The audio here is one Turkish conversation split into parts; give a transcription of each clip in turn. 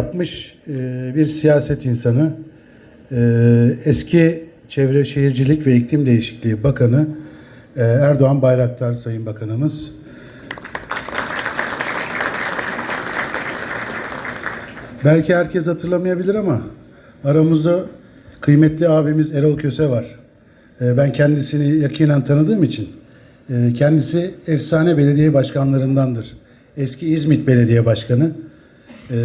yapmış e, bir siyaset insanı, e, eski Çevre Şehircilik ve İklim Değişikliği Bakanı e, Erdoğan Bayraktar Sayın Bakanımız. Belki herkes hatırlamayabilir ama aramızda kıymetli abimiz Erol Köse var. Ben kendisini yakinen tanıdığım için kendisi efsane belediye başkanlarındandır. Eski İzmit Belediye Başkanı. E,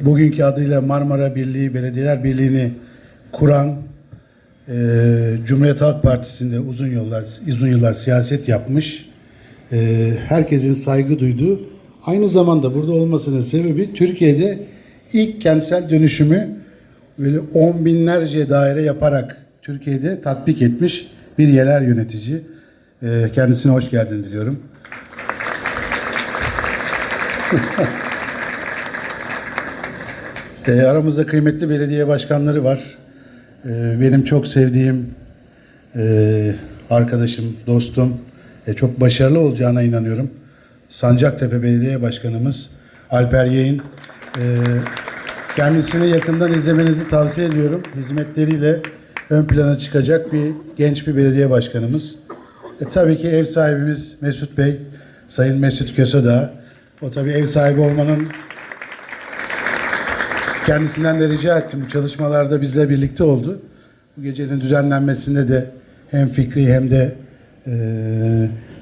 Bugünkü adıyla Marmara Birliği Belediyeler Birliği'ni kuran e, Cumhuriyet Halk Partisi'nde uzun yıllar uzun yıllar siyaset yapmış. E, herkesin saygı duyduğu aynı zamanda burada olmasının sebebi Türkiye'de ilk kentsel dönüşümü böyle on binlerce daire yaparak Türkiye'de tatbik etmiş bir yerel yönetici. E, kendisine hoş geldin diliyorum. E, aramızda kıymetli belediye başkanları var. E, benim çok sevdiğim e, arkadaşım, dostum, e, çok başarılı olacağına inanıyorum. Sancaktepe Belediye Başkanımız Alper Yeğin. E, kendisini yakından izlemenizi tavsiye ediyorum. Hizmetleriyle ön plana çıkacak bir genç bir belediye başkanımız. E, tabii ki ev sahibimiz Mesut Bey, Sayın Mesut Kösedağ. O tabii ev sahibi olmanın Kendisinden de rica ettim. Bu çalışmalarda bizle birlikte oldu. Bu gecenin düzenlenmesinde de hem fikri hem de e,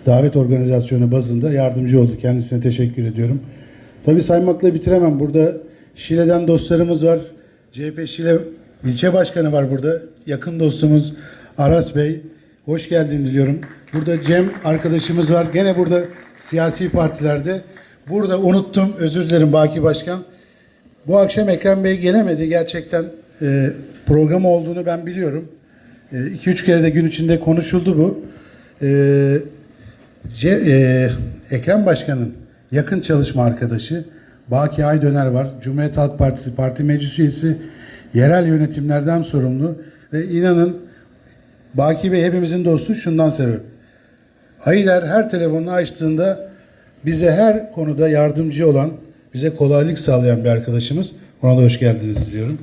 davet organizasyonu bazında yardımcı oldu. Kendisine teşekkür ediyorum. Tabii saymakla bitiremem. Burada Şile'den dostlarımız var. CHP Şile ilçe başkanı var burada. Yakın dostumuz Aras Bey. Hoş geldin diliyorum. Burada Cem arkadaşımız var. Gene burada siyasi partilerde. Burada unuttum. Özür dilerim Baki Başkan. Bu akşam Ekrem Bey gelemedi. Gerçekten e, programı olduğunu ben biliyorum. 2-3 kere de gün içinde konuşuldu bu. E, Ce- e, Ekrem Başkan'ın yakın çalışma arkadaşı Baki Aydöner var. Cumhuriyet Halk Partisi Parti Meclis Üyesi, yerel yönetimlerden sorumlu ve inanın Baki Bey hepimizin dostu şundan sebep. Ayder her telefonunu açtığında bize her konuda yardımcı olan, bize kolaylık sağlayan bir arkadaşımız. Ona da hoş geldiniz diliyorum.